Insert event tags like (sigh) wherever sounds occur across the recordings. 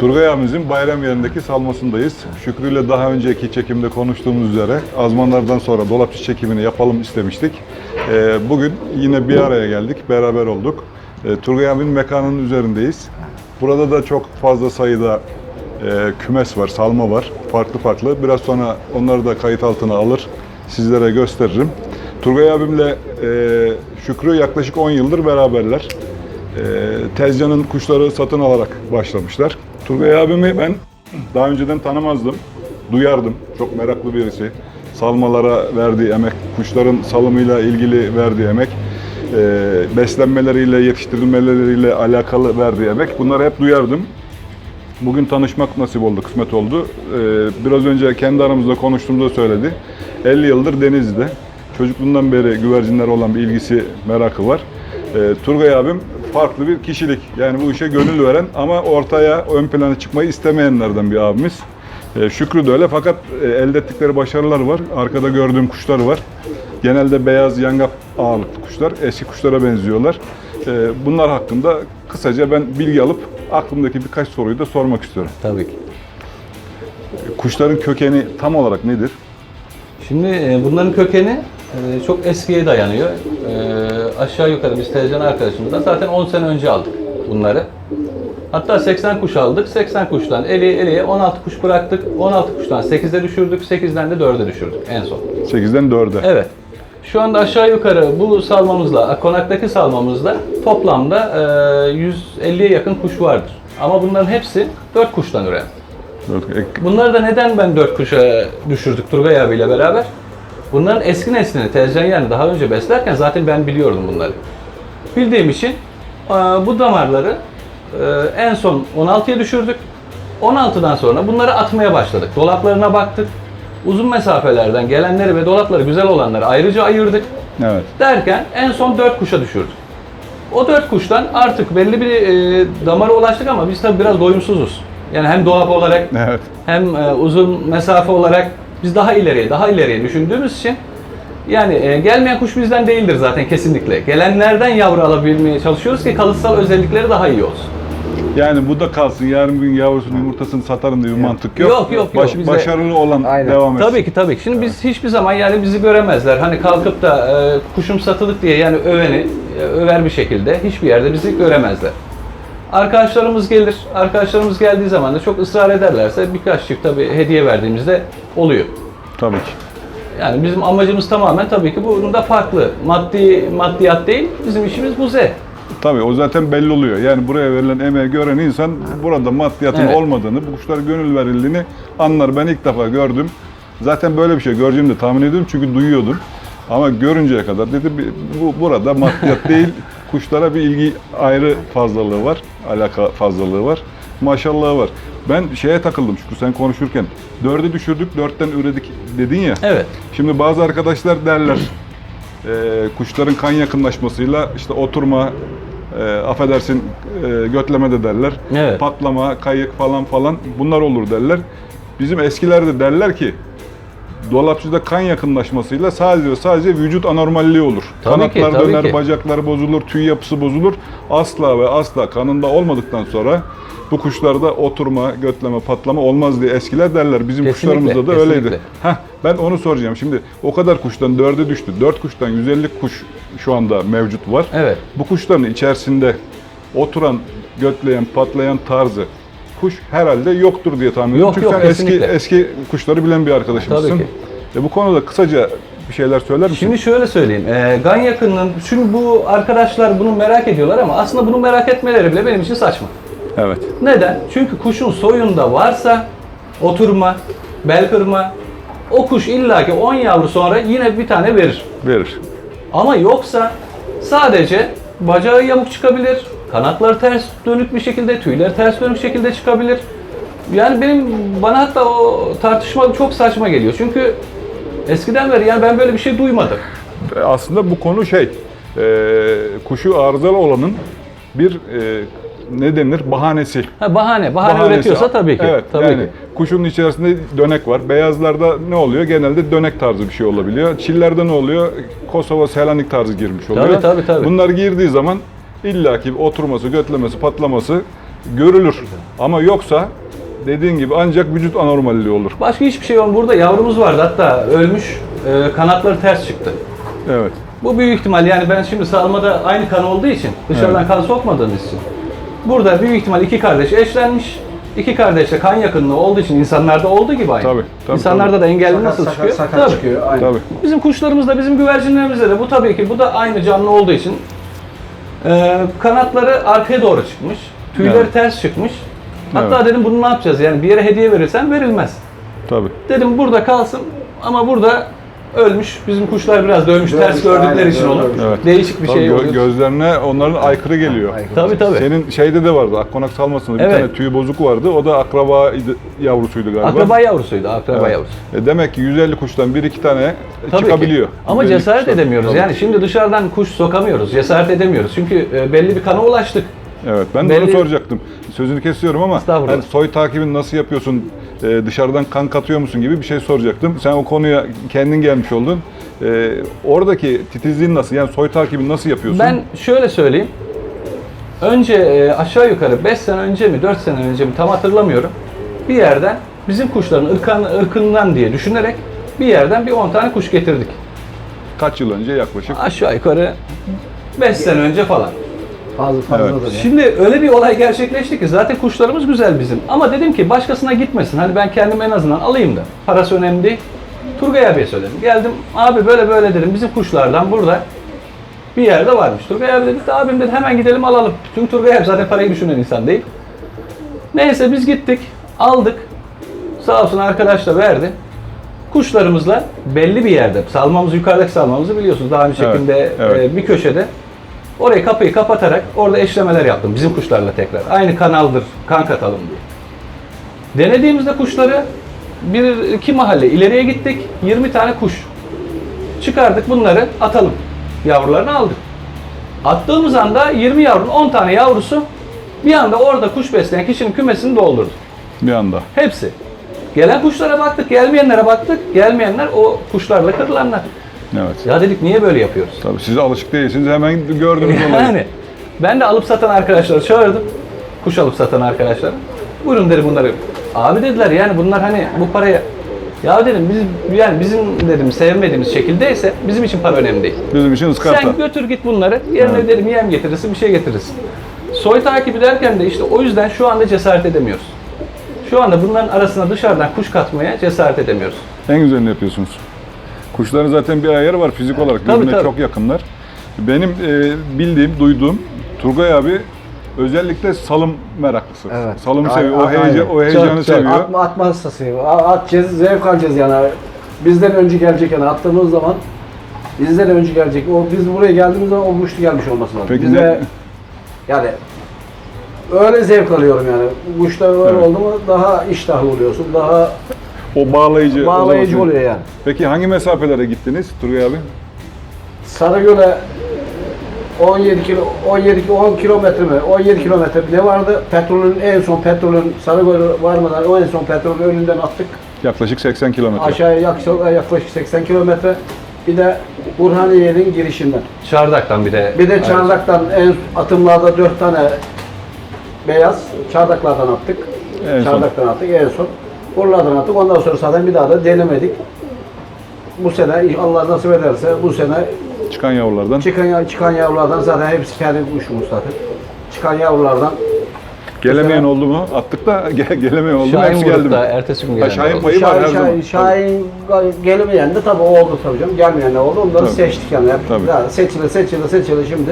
Turgay abimizin bayram yerindeki salmasındayız. Şükrü ile daha önceki çekimde konuştuğumuz üzere azmanlardan sonra dolapçı çekimini yapalım istemiştik. Ee, bugün yine bir araya geldik, beraber olduk. Ee, Turgay abinin mekanının üzerindeyiz. Burada da çok fazla sayıda e, kümes var, salma var. Farklı farklı. Biraz sonra onları da kayıt altına alır, sizlere gösteririm. Turgay abimle Şükrü yaklaşık 10 yıldır beraberler. E, Tezcan'ın kuşları satın alarak başlamışlar. Turgay abimi ben daha önceden tanımazdım. Duyardım. Çok meraklı birisi. Salmalara verdiği emek, kuşların salımıyla ilgili verdiği emek, e, beslenmeleriyle, yetiştirilmeleriyle alakalı verdiği emek. Bunları hep duyardım. Bugün tanışmak nasip oldu, kısmet oldu. Ee, biraz önce kendi aramızda konuştuğumuzda söyledi. 50 yıldır Denizli'de. Çocukluğundan beri güvercinler olan bir ilgisi, merakı var. Ee, Turgay abim farklı bir kişilik. Yani bu işe gönül veren ama ortaya ön plana çıkmayı istemeyenlerden bir abimiz. Ee, Şükrü de öyle fakat e, elde ettikleri başarılar var. Arkada gördüğüm kuşlar var. Genelde beyaz yangap ağırlıklı kuşlar. Eski kuşlara benziyorlar. Ee, bunlar hakkında kısaca ben bilgi alıp aklımdaki birkaç soruyu da sormak istiyorum. Tabii ki. Kuşların kökeni tam olarak nedir? Şimdi e, bunların kökeni e, çok eskiye dayanıyor. E, Aşağı yukarı biz televizyon arkadaşımızdan zaten 10 sene önce aldık bunları. Hatta 80 kuş aldık. 80 kuştan eli eliye 16 kuş bıraktık. 16 kuştan 8'e düşürdük. 8'den de 4'e düşürdük en son. 8'den 4'e. Evet. Şu anda aşağı yukarı bu salmamızla, konaktaki salmamızla toplamda e, 150'ye yakın kuş vardır. Ama bunların hepsi 4 kuştan ek- Bunları da neden ben 4 kuşa düşürdük Turgay abiyle beraber? Bunların eski neslini yani daha önce beslerken zaten ben biliyordum bunları. Bildiğim için e, bu damarları e, en son 16'ya düşürdük. 16'dan sonra bunları atmaya başladık. Dolaplarına baktık. Uzun mesafelerden gelenleri ve dolapları güzel olanları ayrıca ayırdık. Evet. Derken en son 4 kuşa düşürdük. O 4 kuştan artık belli bir e, damara ulaştık ama biz tabii biraz doyumsuzuz. Yani hem dolap olarak Evet. hem e, uzun mesafe olarak biz daha ileriye, daha ileriye düşündüğümüz için yani e, gelmeyen kuş bizden değildir zaten kesinlikle. Gelenlerden yavru alabilmeye çalışıyoruz ki kalıtsal özellikleri daha iyi olsun. Yani bu da kalsın. Yarın bir gün yavrusunun yumurtasını satarım diye bir mantık yok. Yok, yok, yok. Bize- Başarılı olan Aynen. devam etsin. Tabii ki tabii ki. Şimdi biz hiçbir zaman yani bizi göremezler. Hani kalkıp da e, kuşum satılık diye yani öveni e, över bir şekilde hiçbir yerde bizi göremezler. Arkadaşlarımız gelir. Arkadaşlarımız geldiği zaman da çok ısrar ederlerse birkaç çift tabii hediye verdiğimizde oluyor. Tabii ki. Yani bizim amacımız tamamen tabii ki bunun da farklı. Maddi maddiyat değil. Bizim işimiz bu zevk. Tabii o zaten belli oluyor. Yani buraya verilen emeği gören insan burada maddiyatın Evet. olmadığını, bu kuşlara gönül verildiğini anlar. Ben ilk defa gördüm. Zaten böyle bir şey göreceğimi de tahmin ediyorum çünkü duyuyordum. Ama görünceye kadar dedi "Bir- bu burada maddiyat (laughs) değil, kuşlara bir ilgi ayrı fazlalığı var, alaka fazlalığı var. Maşallahı var. Ben şeye takıldım Şükrü sen konuşurken. Dörde düşürdük, dörtten üredik dedin ya. Evet. Şimdi bazı arkadaşlar derler e, kuşların kan yakınlaşmasıyla işte oturma, e, affedersin e, götleme de derler. Evet. Patlama, kayık falan falan bunlar olur derler. Bizim eskiler de derler ki dolapçıda kan yakınlaşmasıyla sadece sadece vücut anormalliği olur. Tabii ki, Kanatlar tabii döner, ki. bacaklar bozulur, tüy yapısı bozulur. Asla ve asla kanında olmadıktan sonra bu kuşlarda oturma, götleme, patlama olmaz diye eskiler derler. Bizim Kesinlikle, kuşlarımızda da kesinlikle. öyleydi. Heh, ben onu soracağım. Şimdi o kadar kuştan dörde düştü. Dört kuştan 150 kuş şu anda mevcut var. Evet. Bu kuşların içerisinde oturan, götleyen, patlayan tarzı kuş herhalde yoktur diye tahmin ediyorum. Yok, Çünkü yok, sen eski kesinlikle. eski kuşları bilen bir arkadaşımsın. Tabii ki. E, bu konuda kısaca bir şeyler söyler misin? Şimdi şöyle söyleyeyim. E, gan yakınının, şimdi bu arkadaşlar bunu merak ediyorlar ama aslında bunu merak etmeleri bile benim için saçma. Evet. Neden? Çünkü kuşun soyunda varsa oturma, bel kırma, o kuş illaki 10 yavru sonra yine bir tane verir. Verir. Ama yoksa sadece bacağı yamuk çıkabilir, kanatları ters dönük bir şekilde, tüyleri ters dönük şekilde çıkabilir. Yani benim bana hatta o tartışma çok saçma geliyor. Çünkü eskiden beri yani ben böyle bir şey duymadım. (laughs) Aslında bu konu şey, e, kuşu arızalı olanın bir e, ne denir? Bahanesi. Ha, bahane, bahane Bahanesi. üretiyorsa tabii ki. Evet, tabii yani ki. kuşun içerisinde dönek var. Beyazlarda ne oluyor? Genelde dönek tarzı bir şey olabiliyor. Çillerde ne oluyor? Kosova, Selanik tarzı girmiş oluyor. Tabii, tabii, tabii. Bunlar girdiği zaman illaki oturması, götlemesi, patlaması görülür. Ama yoksa dediğin gibi ancak vücut anormalliği olur. Başka hiçbir şey yok. Burada yavrumuz vardı hatta ölmüş. e, kanatları ters çıktı. Evet. Bu büyük ihtimal yani ben şimdi salmada aynı kan olduğu için dışarıdan Evet. kan sokmadığımız için burada büyük ihtimal iki kardeş eşlenmiş. İki kardeşle kan yakınlığı olduğu için insanlarda olduğu gibi aynı. Tabii, tabii, İnsanlarda tabii. da engelli Sakat, nasıl sakat, çıkıyor? sakat Tabii. çıkıyor. Aynen. Tabii. Bizim kuşlarımızda, bizim güvercinlerimizde de bu tabii ki bu da aynı canlı olduğu için e, kanatları arkaya doğru çıkmış. Tüyleri Evet. ters çıkmış. Hatta Evet. dedim bunu ne yapacağız? Yani bir yere hediye verirsen verilmez. Tabii. Dedim burada kalsın ama burada ölmüş. Bizim kuşlar biraz da ölmüş. Ters gördükleri için olur. Evet. Değişik bir Tabii şey gö- oluyor. gözlerine onların aykırı geliyor. Aykırı. Tabii tabii. Senin şeyde de vardı, Akkonak salmasında bir Evet. tane tüy bozuk vardı. O da akraba yavrusuydu galiba. Akraba yavrusuydu, akraba Evet. yavrusu. E demek ki 150 kuştan 1-2 tane Tabii çıkabiliyor. Ki. Ama 150 cesaret kuştan. edemiyoruz. Tabii. Yani şimdi dışarıdan kuş sokamıyoruz. Cesaret edemiyoruz. Çünkü e, belli bir kana ulaştık. Evet, ben de Belli- onu soracaktım. Sözünü kesiyorum ama Estağfurullah. hani soy takibini nasıl yapıyorsun, e, dışarıdan kan katıyor musun gibi bir şey soracaktım. Sen o konuya kendin gelmiş oldun. E, oradaki titizliğin nasıl, yani soy takibini nasıl yapıyorsun? Ben şöyle söyleyeyim. Önce e, aşağı yukarı 5 sene önce mi 4 sene önce mi tam hatırlamıyorum. Bir yerden bizim kuşların ırkan, ırkından diye düşünerek bir yerden bir 10 tane kuş getirdik. Kaç yıl önce yaklaşık? Aşağı yukarı 5 sene önce falan. Fazla fazladır Evet. Şimdi öyle bir olay gerçekleşti ki zaten kuşlarımız güzel bizim. Ama dedim ki başkasına gitmesin. Hani ben kendim en azından alayım da. Parası önemli değil. Turgay abiye söyledim. Geldim abi böyle böyle dedim. Bizim kuşlardan burada bir yerde varmış. Turgay abi dedi abim dedi hemen gidelim alalım. Çünkü Turgay abi zaten parayı düşünen insan değil. Neyse biz gittik. Aldık. Sağ olsun arkadaş da verdi. Kuşlarımızla belli bir yerde, salmamız yukarıdaki salmamızı biliyorsunuz daha önce Evet, çekimde evet. e, bir köşede Orayı kapıyı kapatarak orada eşlemeler yaptım bizim kuşlarla tekrar. Aynı kanaldır, kan katalım diye. Denediğimizde kuşları bir iki mahalle ileriye gittik. 20 tane kuş. Çıkardık bunları atalım. Yavrularını aldık. Attığımız anda 20 yavrunun 10 tane yavrusu bir anda orada kuş besleyen kişinin kümesini doldurdu. Bir anda. Hepsi. Gelen kuşlara baktık, gelmeyenlere baktık. Gelmeyenler o kuşlarla kırılanlar. Evet. Ya dedik niye böyle yapıyoruz? Tabii siz alışık değilsiniz. Hemen gördünüz (laughs) olayı. Yani ben de alıp satan arkadaşları çağırdım. Kuş alıp satan arkadaşlar. Buyurun dedim bunları. Abi dediler yani bunlar hani bu paraya ya dedim biz yani bizim dedim sevmediğimiz şekildeyse bizim için para önemli değil. Bizim için ıskarta. Sen götür git bunları. Yerine Evet. dedim yem getirirsin bir şey getirirsin. Soy takibi derken de işte o yüzden şu anda cesaret edemiyoruz. Şu anda bunların arasına dışarıdan kuş katmaya cesaret edemiyoruz. En güzelini yapıyorsunuz. Kuşların zaten bir ayarı var fizik olarak. Tabii, Birbirine tabii. çok yakınlar. Benim e, bildiğim, duyduğum Turgay abi özellikle salım meraklısı. Evet. Salımı seviyor. O, heyecan, aynen. o heyecanı Çok, çok. seviyor. Atma, atma hastası. A- Atacağız, zevk alacağız yani. Bizden önce gelecek yani attığımız zaman bizden önce gelecek. O biz buraya geldiğimiz zaman o muştu gelmiş olması lazım. Peki Biz ne- de yani öyle zevk alıyorum yani. Kuşta öyle Evet. oldu mu daha iştahlı oluyorsun. Daha O bağlayıcı. o bağlayıcı zaman- oluyor yani. Peki hangi mesafelere gittiniz Turgay abi? Sarıgöl'e 17 kilo 17 ki- 10 kilometre mi? 17 kilometre ne vardı? Petrolün en son petrolün Sarıgöl varmadan o en son petrolün önünden attık. Yaklaşık 80 kilometre. Aşağıya yak- yaklaşık 80 kilometre. Bir de Burhaniye'nin girişinden. Çardak'tan bir de. Bir de Çardak'tan en atımlarda 4 tane beyaz Çardaklardan attık. En son. Çardak'tan attık en son. Buralardan attık. Ondan sonra zaten bir daha da denemedik. Bu sene Allah nasip ederse bu sene Çıkan yavrulardan. çıkan çıkan yavrulardan zaten hepsi kendi kuşumuz zaten. Çıkan yavrulardan Gelemeyen oldu mu? Attık da (laughs) ge- gelemeyen oldu mu? Şahin Hepsi geldi mi? Ertesi gün Ha, gelen. Şahin payı var her Şahin, zaman. Şahin, Şahin gelemeyen de tabii oldu tabii canım. Gelmeyen de oldu. Onları Tabii. seçtik yani. Hep Tabii. Yani seçili seçili seçili şimdi.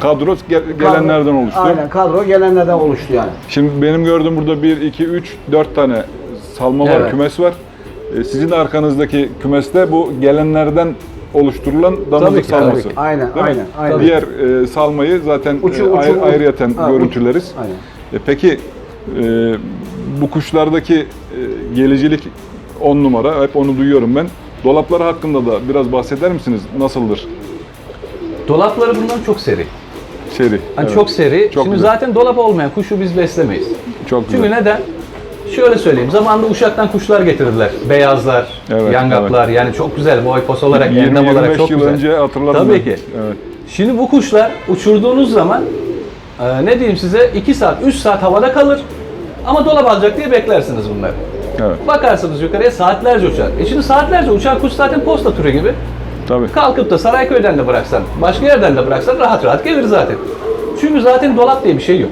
Kadro gel- gelenlerden oluştu. Aynen kadro gelenlerden oluştu yani. Şimdi benim gördüğüm burada 1, 2, 3, 4 tane salma var, Evet. kümes var. Ee, Sizin arkanızdaki kümeste bu gelenlerden oluşturulan Tabii damızlık ki, tabii salması. ki. Aynen, Değil mi? aynen, aynen. Diğer e, salmayı zaten Uçu- e, uçu- ayrı- ayrıyeten Ha, uç- görüntüleriz. Aynen. E, peki e, bu kuşlardaki e, gelicilik 10 numara, hep onu duyuyorum ben. Dolapları hakkında da biraz bahseder misiniz? Nasıldır Dolapları bundan çok seri. seri? Hani Evet. çok seri. Çok Şimdi güzel. zaten dolap olmayan kuşu biz beslemeyiz. Çok Çünkü güzel. neden? Şöyle söyleyeyim. Zamanında Uşak'tan kuşlar getirdiler. Beyazlar, Evet, yangaplar. Yani çok güzel boy pos olarak, endam olarak 20-25 çok yıl güzel. önce hatırladım. Tabii ben. ki. Evet. Şimdi bu kuşlar uçurduğunuz zaman e, ne diyeyim size 2 saat 3 saat havada kalır. Ama dolap alacak diye beklersiniz bunları. Evet. Bakarsınız yukarıya saatlerce uçar. E şimdi saatlerce uçan kuş zaten posta türü gibi. Tabii. Kalkıp da Sarayköy'den de bıraksan, başka yerden de bıraksan rahat rahat gelir zaten. Çünkü zaten dolap diye bir şey yok.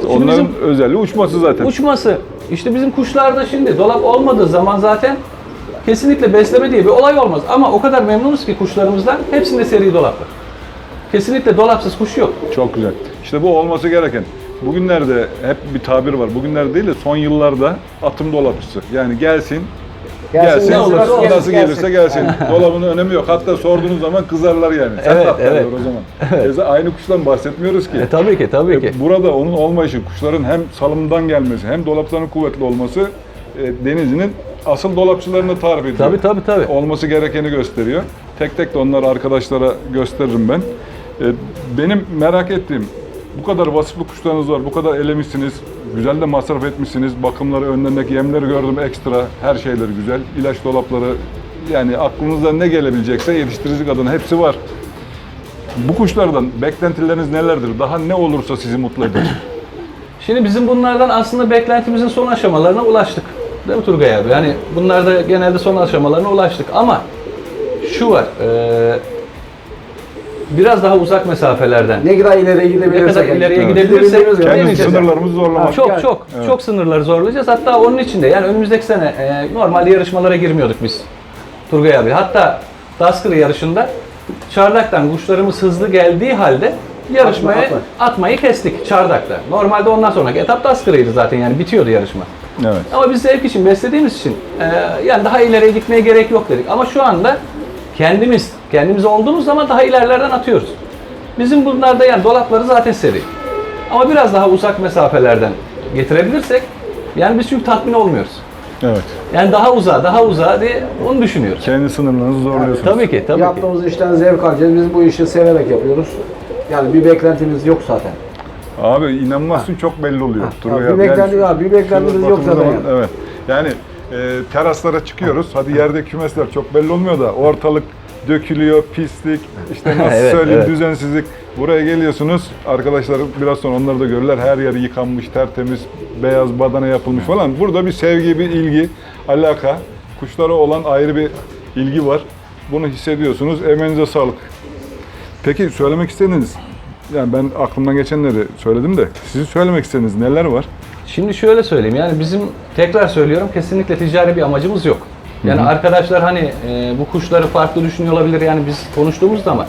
Şimdi Onların bizim özelliği uçması zaten. uçması, işte bizim kuşlarda şimdi dolap olmadığı zaman zaten kesinlikle besleme diye bir olay olmaz. Ama o kadar memnunuz ki kuşlarımızdan hepsinde seri dolap var. Kesinlikle dolapsız kuş yok. Çok güzel. İşte bu olması gereken. Bugünlerde hep bir tabir var. Bugünlerde değil de son yıllarda atım dolapçısı. Yani gelsin, gelsin, ne olursa olsun, nasıl gelirse gelsin. Dolabının önemi yok. Hatta sorduğunuz zaman kızarlar yani. Sen Evet, de evet. o zaman. Biz aynı kuştan bahsetmiyoruz ki. E, tabii ki, tabii ki. Burada onun olmayışı, kuşların hem salımdan gelmesi hem dolaplarının kuvvetli olması e, denizinin asıl dolapçılarını tarif ediyor. Tabii tabii tabii. Olması gerekeni gösteriyor. Tek tek de onları arkadaşlara gösteririm ben. E, benim merak ettiğim bu kadar vasıflı kuşlarınız var, bu kadar elemişsiniz, güzel de masraf etmişsiniz. Bakımları, önlerindeki yemleri gördüm ekstra, her şeyleri güzel. İlaç dolapları, yani aklınıza ne gelebilecekse yetiştiricilik adına hepsi var. Bu kuşlardan beklentileriniz nelerdir? Daha ne olursa sizi mutlu eder? (clears throat) Şimdi bizim bunlardan aslında beklentimizin son aşamalarına ulaştık. Değil mi Turgay abi? Yani bunlarda genelde son aşamalarına ulaştık ama şu var. eee, biraz daha uzak mesafelerden Ne kadar ileriye ne gidebilirsek. kadar ileriye Evet. gidebilirsek Kendi sınırlarımızı zorlamak. Çok Yani, çok evet. çok sınırları zorlayacağız. Hatta onun için de yani önümüzdeki sene e, normalde yarışmalara girmiyorduk biz. Turgay abi. Hatta Daskırı yarışında çardaktan kuşlarımız hızlı geldiği halde yarışmaya Atma, atma. atmayı kestik çardakta. Normalde ondan sonraki etap Daskırı'ydı zaten yani bitiyordu yarışma. Evet. Ama biz zevk için beslediğimiz için e, yani daha ileriye gitmeye gerek yok dedik. Ama şu anda kendimiz, kendimiz olduğumuz zaman daha ilerlerden atıyoruz. Bizim bunlarda yani dolapları zaten seri. Ama biraz daha uzak mesafelerden getirebilirsek yani biz çünkü tatmin olmuyoruz. Evet. Yani daha uzağa, daha uzağa diye onu düşünüyoruz. Kendi sınırlarınızı zorluyorsunuz. Tabii ki, tabii ki. Yaptığımız işten zevk alacağız. Biz bu işi severek yapıyoruz. Yani bir beklentimiz yok zaten. Abi inanmazsın çok belli oluyor. Turgay bir beklenti- ha, bir beklentimiz şurada yok baktığımız zaten zaman- Evet. Yani e, teraslara çıkıyoruz. Hadi yerde kümesler çok belli olmuyor da ortalık dökülüyor, pislik, işte (laughs) nasıl Evet, söyleyeyim evet. düzensizlik. Buraya geliyorsunuz. Arkadaşlar biraz sonra onları da görürler. Her yer yıkanmış, tertemiz, beyaz badana yapılmış falan. Burada bir sevgi, bir ilgi, alaka. Kuşlara olan ayrı bir ilgi var. Bunu hissediyorsunuz. Emeğinize sağlık. Peki söylemek istediğiniz, yani ben aklımdan geçenleri söyledim de sizin söylemek istediğiniz neler var? Şimdi şöyle söyleyeyim yani bizim tekrar söylüyorum kesinlikle ticari bir amacımız yok. Yani arkadaşlar hani e, bu kuşları farklı düşünüyor olabilir yani biz konuştuğumuz zaman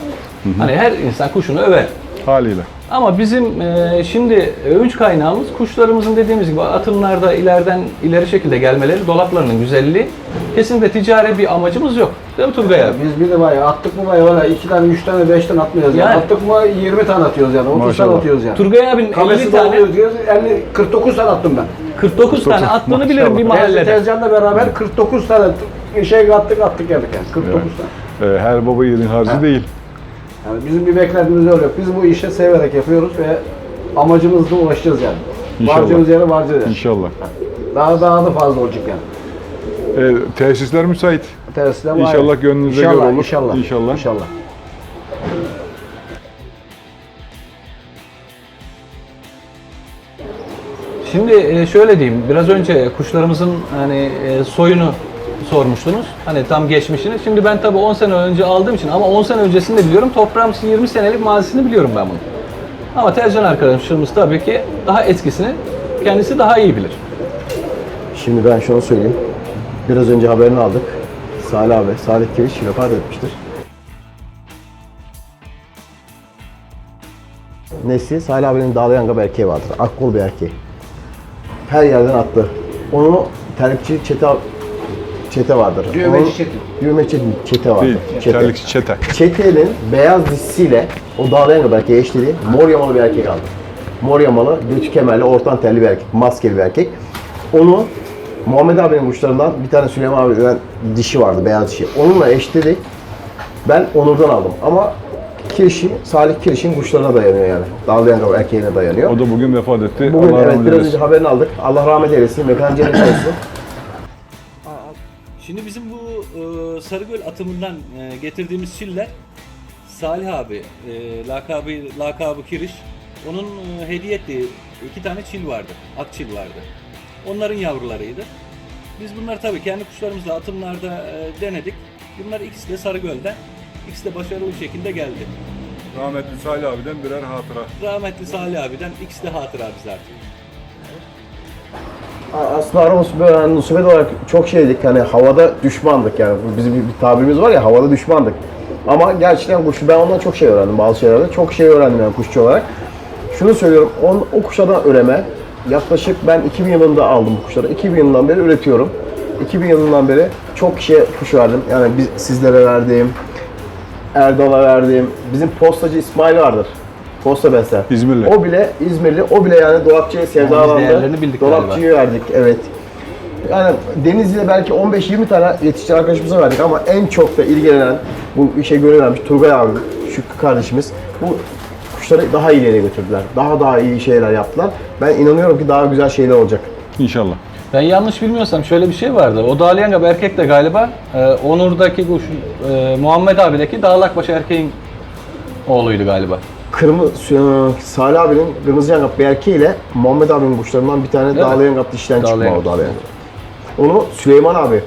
hani her insan kuşunu över. Haliyle. Ama bizim e, şimdi övünç kaynağımız kuşlarımızın dediğimiz gibi atımlarda ileriden ileri şekilde gelmeleri, dolaplarının güzelliği. Kesinlikle ticari bir amacımız yok. Değil mi Turgay abi? Biz bir de bayağı attık mı bayağı öyle 2 tane, 3 tane, 5 tane atmıyoruz. Yani. Yani. Attık mı 20 tane atıyoruz yani. 30 tane Maşallah. atıyoruz yani. Turgay abinin 50 Kamesi tane, diyoruz. 50, 49 tane attım ben. 49 tane attığını bilirim bir Mahallede. mahallede. Tezcan'la beraber 49 tane t- şey attık attık geldik yani. 49 tane. Ee, her baba yiğidin harcı değil. Yani bizim bir beklentimiz öyle yok. Biz bu işi severek yapıyoruz ve amacımızla ulaşacağız yani. İnşallah. Varacağımız yere varacağız yani. İnşallah. Daha daha da fazla olacak yani. Ee, tesisler müsait. Tersiyle İnşallah gönlünüze inşallah, göre olur. İnşallah. İnşallah. İnşallah. Şimdi e, şöyle diyeyim, biraz önce kuşlarımızın hani e, soyunu sormuştunuz. Hani tam geçmişini. Şimdi ben tabii 10 sene önce aldığım için ama 10 sene öncesini de biliyorum. Toprağım 20 senelik mazisini biliyorum ben bunu. Ama Tercan arkadaşımız tabii ki daha eskisini kendisi daha iyi bilir. Şimdi ben şunu söyleyeyim. Biraz önce haberini aldık. Salih abi, Salih Kiriş vefat etmiştir. Nesli Salih abinin dağlayan bir erkeği vardır. Akkol bir erkeği. Her yerden attı. Onu terlikçi çete çete vardır. Düğmeci çete. Düğmeci çete vardır. Değil. Çete. Terlikçi çete. Çete'nin beyaz dişisiyle o dağlayan bir erkeği eşledi. Mor yamalı bir erkek aldı. Mor yamalı, göçü kemerli, ortan telli bir erkek, maskeli bir erkek. Onu Muhammed abinin kuşlarından bir tane Süleyman abi denen dişi vardı, beyaz dişi. Onunla eşledi. Ben Onur'dan aldım ama Kirişi, Salih Kiriş'in kuşlarına dayanıyor yani. Dağlayan bir erkeğine dayanıyor. O da bugün vefat etti. Bugün Allah evet rahmet biraz eylesin. önce haberini aldık. Allah rahmet eylesin, mekan cennet olsun. Şimdi bizim bu e, Sarıgöl atımından e, getirdiğimiz çiller Salih abi, e, lakabı, lakabı Kiriş. Onun e, hediye ettiği iki tane çil vardı. Akçil vardı. Onların yavrularıydı. Biz bunları tabii kendi kuşlarımızla atımlarda e, denedik. Bunlar ikisi de Sarıgöl'den. İkisi de başarılı bir şekilde geldi. Rahmetli Salih abiden birer hatıra. Rahmetli Salih abiden ikisi de hatıra bizde artık. Aslında aramız böyle nusubet olarak çok şeydik hani havada düşmandık yani bizim bir, bir tabirimiz var ya havada düşmandık. Ama gerçekten kuş ben ondan çok şey öğrendim bazı şeylerde. Çok şey öğrendim yani kuşçu olarak. Şunu söylüyorum on, o kuşlardan üreme yaklaşık ben 2000 yılında aldım bu kuşları. 2000 yılından beri üretiyorum. 2000 yılından beri çok kişiye kuş verdim. Yani biz, sizlere verdiğim, Erdal'a verdiğim, bizim postacı İsmail vardır. Posta besler. İzmirli. O bile İzmirli, o bile yani dolapçıya sevdalandı. bildik Dolapçıyı verdik, evet. Yani Denizli'de belki 15-20 tane yetiştiren arkadaşımıza verdik ama en çok da ilgilenen, bu işe gönül vermiş Turgay abi, Şükrü kardeşimiz bu kuşları daha ileriye götürdüler. Daha daha iyi şeyler yaptılar. Ben inanıyorum ki daha güzel şeyler olacak. İnşallah. Ben yanlış bilmiyorsam şöyle bir şey vardı. O Dalyan erkek de galiba e, Onur'daki kuş, e, Muhammed abideki Dağlakbaşı erkeğin oğluydu galiba. Kırmızı, e, Salih abinin Kırmızı Yangap bir erkeğiyle Muhammed abinin kuşlarından bir tane Evet. Dağlı Yangap dişten çıkma o Yangap. Onu Süleyman abi,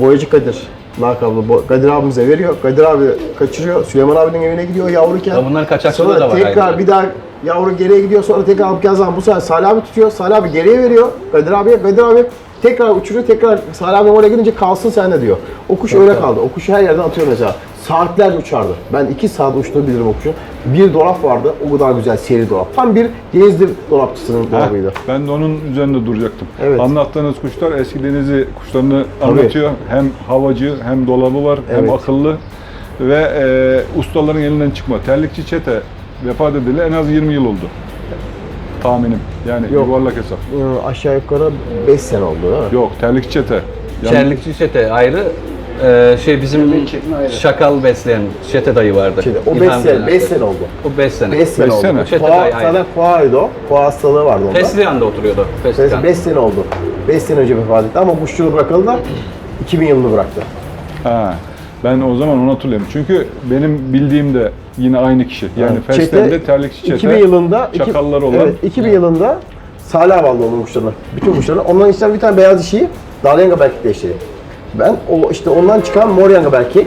Boyacı Kadir, lakablı Kadir abimize veriyor. Kadir abi kaçırıyor. Süleyman abinin evine gidiyor yavruyken. Ya bunların kaçakçılığı da var tekrar ayrıca. bir daha yavru geriye gidiyor. Sonra tekrar alıp geldiği zaman bu sefer Salih abi tutuyor. Salih abi geriye veriyor. Kadir abiye. Kadir abi tekrar uçuruyor. Tekrar abi oraya gidince kalsın sende diyor. O kuş öyle kaldı. O kuşu her yerden atıyor mesela. Saatlerce uçardı. Ben iki saat uçtuğunu bilirim o kuşu. Bir dolap vardı. O kadar güzel seri dolap. Tam bir denizli dolapçısının dolabıydı. Heh, ben de onun üzerinde duracaktım. Evet. Anlattığınız kuşlar eski denizi kuşlarını anlatıyor. Hem havacı hem dolabı var hem Evet. akıllı ve e, ustaların elinden çıkma. Terlikçi çete vefat edildi en az 20 yıl oldu. Tahminim. Yani Yok. yuvarlak hesap. Ee, aşağı yukarı 5 sene oldu değil mi? Yok terlikçi çete. Yani Çerlikçi çete ayrı. e, şey bizim ayrı. şakal besleyen çete dayı vardı. Şeyde, o 5 İlhan sene, denen 5 çete. sene oldu. O 5 sene. 5 sene Beş oldu. sene. Çete Koa, dayı ayrı. zaten Koa'ydı o. Koa hastalığı vardı onda. Feslihan'da oturuyordu. Feslihan. 5 sene oldu. 5 sene önce vefat etti ama kuşçuluğu bırakalı da 2000 yılını bıraktı. Ha, ben o zaman onu hatırlıyorum. Çünkü benim bildiğim de yine aynı kişi. Yani Çete, Feslen'de terlikçi çete. 2000 yılında iki- çakalları olan. Evet, 2000 yılında Salih aldı onun kuşlarını. Bütün kuşlarını. Ondan içten bir tane beyaz dişiyi Dalyenga Berk'le eşledi. Ben o işte ondan çıkan Mor Yanga Berk'i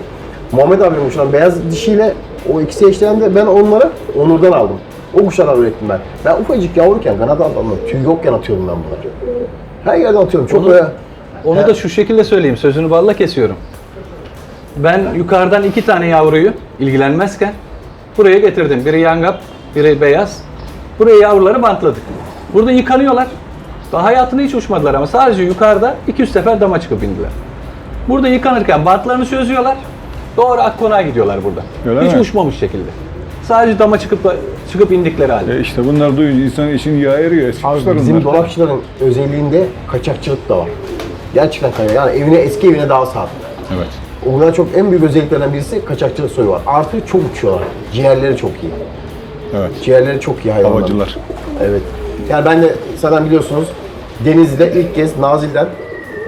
Muhammed abinin kuşlarının beyaz dişiyle o ikisi eşlendi. Ben onları Onur'dan aldım. O kuşlardan ürettim ben. Ben ufacık yavruyken kanat altında tüy yokken atıyorum ben bunları. Her yerden atıyorum. Çok Onu- böyle Onu da şu şekilde söyleyeyim, sözünü balla kesiyorum. Ben yukarıdan iki tane yavruyu ilgilenmezken buraya getirdim. Biri yangap, biri beyaz. Buraya yavruları bantladık. Burada yıkanıyorlar. Daha hayatında hiç uçmadılar ama sadece yukarıda 200 sefer dama çıkıp indiler. Burada yıkanırken bantlarını çözüyorlar. Doğru Akkonak'a gidiyorlar burada. Öyle hiç mi? uçmamış şekilde. Sadece dama çıkıp çıkıp indikleri halde. E işte bunlar duyunca insanın işini yağı eriyor. Eski Abi kuşlar bizim bunlar. dolapçıların özelliğinde kaçakçılık da var. Gerçekten kaçak. Yani evine eski evine daha sadık. Evet. Ondan çok en büyük özelliklerinden birisi kaçakçılık soyu var. Artı çok uçuyorlar. Ciğerleri çok iyi. Evet. Ciğerleri çok iyi hayvanların. Havacılar. Evet. Yani ben de zaten biliyorsunuz Denizli'de ilk kez Nazil'den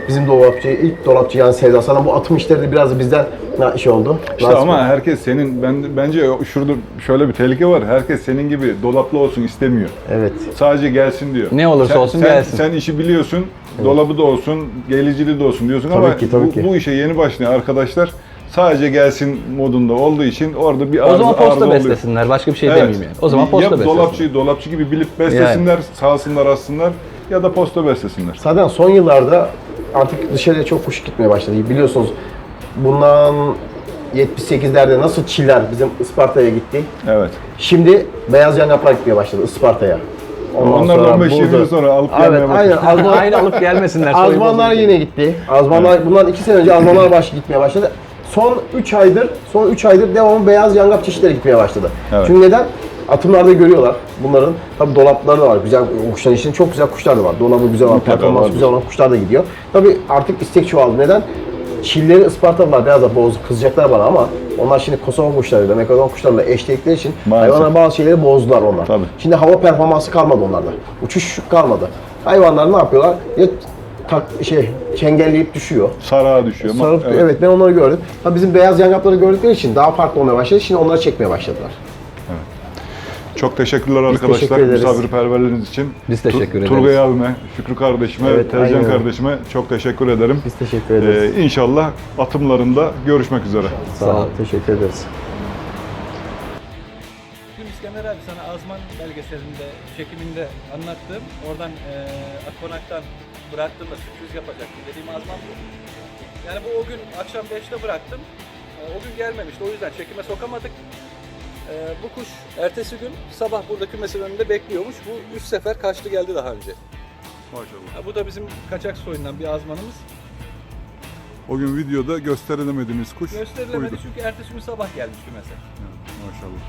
bizim dolapçı, ilk dolapçı yani Sevda sana bu atım işleri de biraz bizden na- şey oldu. İşte Nasip ama oldu. herkes senin ben bence şurada şöyle bir tehlike var. Herkes senin gibi dolaplı olsun istemiyor. Evet. Sadece gelsin diyor. Ne olursa Sen- olsun sen, gelsin. Sen işi biliyorsun. Dolabı da olsun, gelicili de olsun diyorsun Tabii ama ki, tabii bu, ki. bu işe yeni başlayan arkadaşlar sadece gelsin modunda olduğu için orada bir O arıza, zaman arıza posta oluyor. beslesinler. Başka bir şey Evet. demeyeyim yani. O zaman ya posta beslesinler. dolapçıyı dolapçı gibi bilip beslesinler, sağsınlar, assınlar ya da posta beslesinler. Zaten son yıllarda artık dışarıya çok kuş gitmeye başladı. Biliyorsunuz bundan 78'lerde nasıl çiller bizim Isparta'ya gitti. Evet. Şimdi beyaz yangaplar gitmeye başladı Isparta'ya. Onlar da 15-20 yıl sonra alıp Evet, gelmeye aynen. başladı. Azman, Aynı alıp gelmesinler. Azmanlar yine gitti. Azmanlar bundan 2 sene önce Azmanlar baş gitmeye başladı. Son 3 aydır, son 3 aydır devamlı beyaz yangap çeşitleri gitmeye başladı. Evet. Çünkü neden? Atımlarda görüyorlar bunların. Tabii dolapları da var. Güzel kuşların için çok güzel kuşlar da var. Dolabı güzel olan, vardır. güzel olan kuşlar da gidiyor. Tabii artık istek çoğaldı. Neden? Çilleri Ispartalılar biraz da boz, kızacaklar bana ama onlar şimdi Kosova kuşlarıyla, Makedon kuşlarıyla eşledikleri için Maalesef. hayvanlar bazı şeyleri bozdular onlar. Tabii. Şimdi hava performansı kalmadı onlarda. Uçuş kalmadı. Hayvanlar ne yapıyorlar? Ya tak, şey çengelleyip düşüyor. Sarağa düşüyor. Sarıp, evet. ben onları gördüm. Ha, bizim beyaz yangapları gördükleri için daha farklı olmaya başladı. Şimdi onları çekmeye başladılar. Çok teşekkürler Biz arkadaşlar teşekkür ederiz. misafirperverliğiniz için. Biz teşekkür ederiz. Turgay abime, Şükrü kardeşime, Evet, Tezcan aynen. kardeşime çok teşekkür ederim. Biz teşekkür ederiz. Ee, inşallah atımlarında görüşmek üzere. Sağ ol. Teşekkür ederiz. İskender abi sana Azman belgeselinde, çekiminde anlattığım, oradan e, Akkonak'tan bıraktığımda sürpriz yapacaktım dediğim Azman bu. Yani bu o gün akşam 5'te bıraktım. E, o gün gelmemişti, o yüzden çekime sokamadık. E, bu kuş ertesi gün sabah burada kümesin önünde bekliyormuş. Bu üç sefer kaçtı geldi daha önce. Maşallah. Ha, bu da bizim kaçak soyundan bir azmanımız. O gün videoda gösterilemediğiniz kuş Gösterilemedi buydu. çünkü ertesi gün sabah gelmiş kümese. Evet, Maşallah.